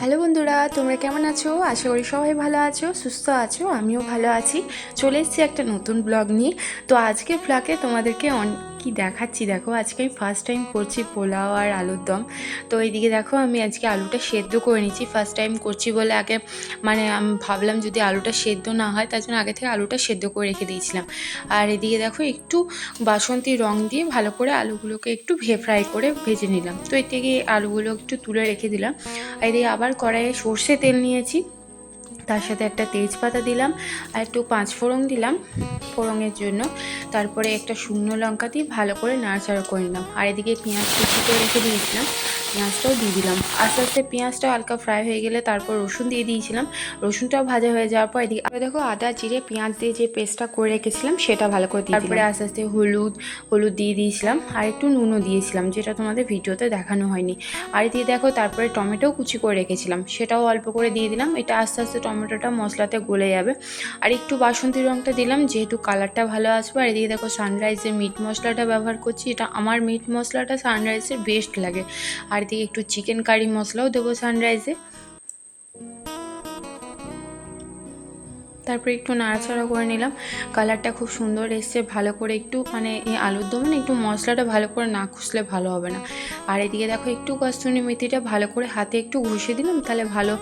Hello বন্ধুরা, তোমরা কেমন আছো? আশা করি সবাই ভালো আছো, সুস্থ আছো, আমিও ভালো আছি। চলে এসেছি একটা নতুন ব্লগ নিয়ে। তো আজকে ব্লগে তোমাদেরকে কি দেখাচ্ছি? দেখো, আজকে আমি ফার্স্ট টাইম করছি পোলাও আর আলুর দম। তো এইদিকে দেখো, আমি আজকে আলুটা সেদ্ধ করে নিচ্ছি ফার্স্ট টাইম করছি বলে আগে মানে আমি ভাবলাম যদি আলুটা সেদ্ধ না হয়, তার জন্য আগে থেকে আলুটা সেদ্ধ করে রেখে দিয়েছিলাম। আর এদিকে দেখো, একটু বাসন্তী রং দিয়ে ভালো করে আলুগুলোকে একটু ভে ফ্রাই করে ভেজে নিলাম। তো এর থেকে আলুগুলো একটু তুলে রেখে দিলাম। আর এদিকে আবার কড়াইয়ে সর্ষে তেল নিয়েছি। তার সাথে একটা তেজপাতা দিলাম আর একটু পাঁচ ফোড়ন দিলাম ফোড়নের জন্য। তারপরে একটা শুকনো লঙ্কা দিয়ে ভালো করে নাড়াচাড়া করে নিলাম। আর এদিকে পেঁয়াজ কুচি করে রেখে দিয়েছিলাম, পেঁয়াজটাও দিয়ে দিলাম। আস্তে আস্তে পেঁয়াজটা হালকা ফ্রাই হয়ে গেলে তারপর রসুন দিয়ে দিয়েছিলাম। রসুনটাও ভাজা হয়ে যাওয়ার পর এদিকে দেখো আদা জিরে পেঁয়াজ দিয়ে যে পেস্টটা করে রেখেছিলাম সেটা ভালো করে দিয়ে তারপরে আস্তে আস্তে হলুদ হলুদ দিয়ে দিয়েছিলাম আর একটু নুনও দিয়েছিলাম যেটা তোমাদের ভিডিওতে দেখানো হয়নি। আর দিয়ে দেখো তারপরে টমেটো কুচি করে রেখেছিলাম সেটাও অল্প করে দিয়ে দিলাম এটা আস্তে আস্তে টমেটোটা মশলাতে গলে যাবে। আর একটু বাসন্তী রঙটা দিলাম যেহেতু কালারটা ভালো আসবে আর এদিকে দেখো সানরাইজের মিট মশলাটা ব্যবহার করছি এটা আমার মিট মশলাটা সানরাইজের বেস্ট লাগে। আর এদিকে একটু চিকেন কারি মশলাও দেবো সানরাইজে তারপরে একটু নাড়াচাড়া করে নিলাম। কালারটা খুব সুন্দর এসছে, ভালো করে একটু মানে এই আলুর দমে একটু মশলাটা ভালো করে না খুসলে ভালো হবে না। আর এদিকে দেখো একটু কস্তুরি মেথিটা ভালো করে হাতে একটু ঘষে দিলাম, তাহলে ভালো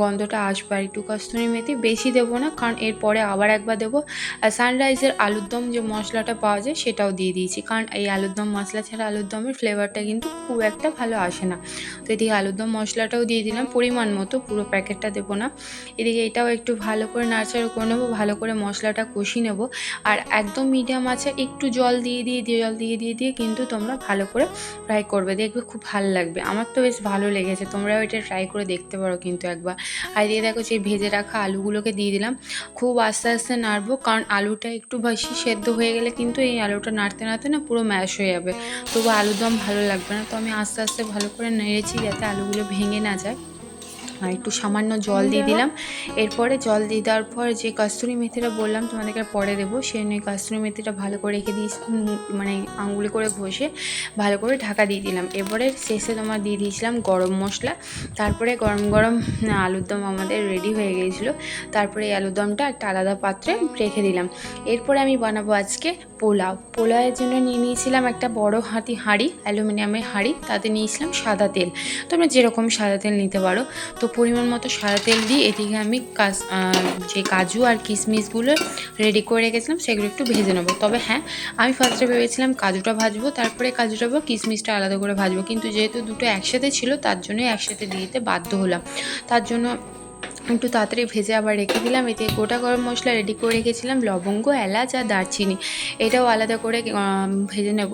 গন্ধটা আসবে। আর একটু কস্তুরি মেথি বেশি দেবো না, কারণ এরপরে আবার একবার দেবো। আর সানরাইজের আলুর দম যে মশলাটা পাওয়া যায় সেটাও দিয়ে দিয়েছি, কারণ এই আলুর দম মশলা ছাড়া আলুর দমের ফ্লেভারটা কিন্তু খুব একটা ভালো আসে না। তো এদিকে আলুর দম মশলাটাও দিয়ে দিলাম, পরিমাণ মতো পুরো প্যাকেটটা দেবো না। এদিকে এটাও একটু ভালো করে নাড়াচাড়া করে নেব, ভালো করে মশলাটা কষি নেব। আর একদম মিডিয়াম আছে, একটু জল দিয়ে দিয়ে দিয়ে জল দিয়ে দিয়ে দিয়ে কিন্তু তোমরা ভালো করে ফ্রাই করবে। দেখবে খুব ভালো লাগবে। আমার তো বেশ ভালো লেগেছে। তোমরাও এটা ট্রাই করে দেখতে পারো কিন্তু একবার। আর দিয়ে দেখো সেই ভেজে রাখা আলুগুলোকে দিয়ে দিলাম। খুব আস্তে আস্তে নাড়বো, কারণ আলুটা একটু বেশি সেদ্ধ হয়ে গেলে কিন্তু এই আলুটা নাড়তে নাড়তে না পুরো ম্যাশ হয়ে যাবে। তবু আলুর দম ভালো লাগবে না। তো আমি আস্তে আস্তে ভালো করে নেড়েছি যাতে আলুগুলো ভেঙে না যায়। আর একটু সামান্য জল দিয়ে দিলাম। এরপরে জল দিয়ে দেওয়ার পর যে কাস্তুরি মেথিটা বললাম তোমাদেরকে পরে দেবো, সেই নয় কাস্তুরি মেথিটা ভালো করে রেখে দিয়েছি মানে আঙুলে করে ঘষে ভালো করে ঢাকা দিয়ে দিলাম। এবারে শেষে তোমার দিয়ে দিয়েছিলাম গরম মশলা। তারপরে গরম গরম আলুর দম আমাদের রেডি হয়ে গিয়েছিল। তারপরে এই আলুর দমটা একটা আলাদা পাত্রে রেখে দিলাম। এরপরে আমি বানাবো আজকে পোলাও। পোলাওয়ের জন্য নিয়ে নিয়েছিলাম একটা বড় হাতি হাঁড়ি, অ্যালুমিনিয়ামের হাঁড়ি, তাতে নিয়েছিলাম সাদা তেল। তোমরা যেরকম সাদা তেল নিতে পারো। তো পরিমাণ মতো সাদা তেল দিয়ে এদিকে আমি কাজ যে কাজু আর কিশমিশগুলো রেডি করে রেখেছিলাম, সেগুলো একটু ভেজে নেব। তবে হ্যাঁ আমি ফার্স্টে ভেবেছিলাম কাজুটা ভাজবো, তারপরে কাজুটা বা কিশমিশটা আলাদা করে ভাজবো। কিন্তু যেহেতু দুটো একসাথে ছিল, তার জন্যই একসাথে দিয়ে দিতে বাধ্য হলাম। তার জন্য একটু তাড়াতাড়ি ভেজে আবার রেখে দিলাম। এতে গোটা গরম মশলা রেডি করে রেখেছিলাম লবঙ্গ এলাচ আর দারচিনি। এটাও আলাদা করে ভেজে নেব।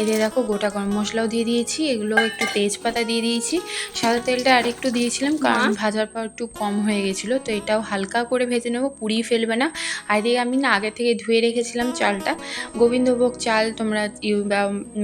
এতে দেখো গোটা গরম মশলাও দিয়ে দিয়েছি এগুলো একটু তেজপাতা দিয়ে দিয়েছি। সাদা তেলটা আর একটু দিয়েছিলাম কারণ ভাজার পর একটু কম হয়ে গেছিল তো এটাও হালকা করে ভেজে নেব পুড়িয়ে ফেলবে না। আর এদিকে আমি না আগে থেকে ধুয়ে রেখেছিলাম চালটা। গোবিন্দভোগ চাল তোমরা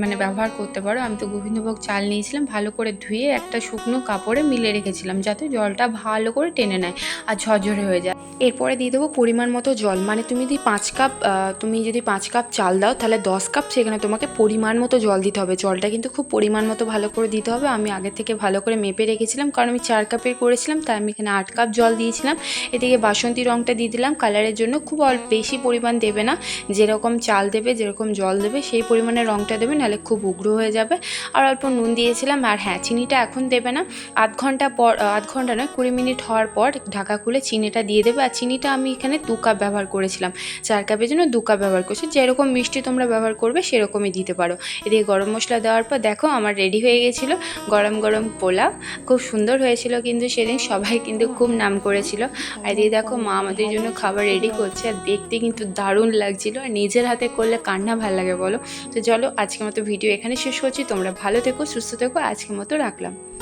মানে ব্যবহার করতে পারো। আমি তো গোবিন্দভোগ চাল নিয়েছিলাম ভালো করে ধুয়ে একটা শুকনো কাপড়ে মিলে রেখেছিলাম যাতে জলটা ভালো করে টেনে নেয় আর ঝরঝরে হয়ে যায়। এরপরে দিয়ে দেবো পরিমাণ মতো জল। মানে তুমি যদি পাঁচ কাপ তুমি যদি পাঁচ কাপ চাল দাও, তাহলে দশ কাপ সেখানে তোমাকে পরিমাণ মতো জল দিতে হবে। জলটা কিন্তু খুব পরিমাণ মতো ভালো করে দিতে হবে। আমি আগে থেকে ভালো করে মেপে রেখেছিলাম। কারণ আমি চার কাপের করেছিলাম, তাই আমি এখানে আট কাপ জল দিয়েছিলাম। এদিকে বাসন্তী রঙটা দিয়ে দিলাম। কালারের জন্য খুব অল্প, বেশি পরিমাণ দেবে না। যেরকম চাল দেবে, যেরকম জল দেবে, সেই পরিমাণে রঙটা দেবে, নাহলে খুব উগ্র হয়ে যাবে। আর অল্প নুন দিয়েছিলাম। আর হ্যাঁ চিনিটা এখন দেবে না। আধ ঘণ্টা পর আধ ঘণ্টা নয়, কুড়ি মিনিট হওয়ার পর ঢাকা খুলে চিনিটা দিয়ে দেবে। আর চিনিটা আমি এখানে দু কাপ ব্যবহার করেছিলাম। চার কাপের জন্য দু কাপ ব্যবহার করছি। যেরকম মিষ্টি তোমরা ব্যবহার করবে, সেরকমই দিতে পারো। এদিকে গরম মশলা দেওয়ার পর দেখো, আমার রেডি হয়ে গেছিল গরম গরম পোলাও। খুব সুন্দর হয়েছিল কিন্তু সেদিন সবাই কিন্তু খুব নাম করেছিল। আর এদিকে দেখো, মা আমাদের জন্য খাবার রেডি করছে। আর দেখতে কিন্তু দারুণ লাগছিল। আর নিজের হাতে করলে কান্না ভালো লাগে বলো? তো চলো, আজকের মতো ভিডিও এখানে শেষ করছি। তোমরা ভালো থেকো, সুস্থ থেকো। আজকের মতো রাখলাম।